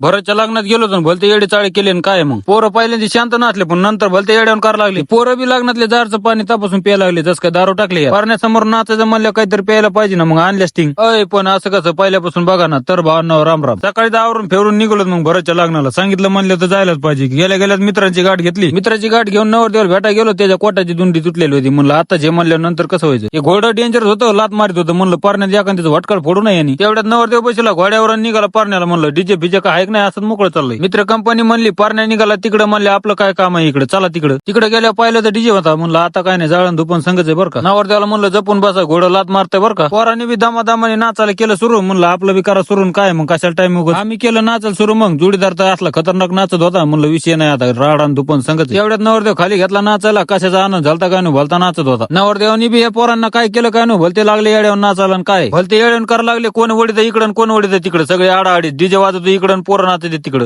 भरतच्या लग्नात गेलो होतो भलते येडे चाळे केले आणि काय मग? पोरं पहिल्यांदा शांत नसले पण नंतर भलते येड्यावर करायला लागले. पोरं बी लग्नातले जारचं पाणी तपासून प्यायला लागले जसं काय दारू टाकले पारण्यासमोर नाचायचं म्हणलं काहीतरी प्यायला पाहिजे ना मग आणल्यास टिंग अय पण असं कसं पहिल्यापासून बघा ना तर भावांना राम राम सकाळी आवरून फेरून निघलो मग भरतच्या लग्नाला. सांगितलं म्हणलं तर जायलाच पाहिजे. गेल्या गेल्यात मित्रांची गाठ घेतली. मित्राची गाठ घेऊन नवर देवर भेटा गेलो त्याच्या कोटाची दुंडी तुटलेली होती. म्हणलं आता जे म्हणलं नंतर कसं व्हायचं? हे घोडं डेंजर होतं लात मारित होतं. म्हणलं पारण्यात एखाद्याचं भटकळ फोडू नये तेवढ्यात नवर देव बसला घोड्यावर निघाला पारण्याला. म्हणलं डीजे फिजे काय आहे नाही असं मोकळं चाललंय. मित्र कंपनी म्हणली पारण्या निघाला तिकडे म्हणले आपलं काय काम आहे इकडे? चला तिकडे. तिकडे गेल्या पाहिलं तर डीजे होता. म्हणलं आता काय नाही जाळण धुपन संगच आहे बरं का? नावर त्याला म्हणलं जपून बसा घोडं लात मारतंय बरं का? पोरांनी बी दामादामाने नाचायला केलं सुरू. म्हणलं आपलं बी करा सुरू काय मग कशाला टाइम आम्ही केलं नाचायला सुरू मग जोडीदार तर असला खतरनाक नाचत होता. म्हणलं विषय नाही आता राडान धुपन संगत एवढ्यात नवरदेव खाली घेतला नाचायला कशाचा आनंद झालता काय भलता नाचत होता. नवरदेवानी बी या पोरांना काय केलं काय नु भलते लागले येड्यावर नाचायला आणि काय? भलते येड्यावर करायला लागले कोण वडीत इकडं कोण वडीत तिकडे? सगळे आडाआडी डीजे वाजतो इकडं आणि पोरं ते तिकडं.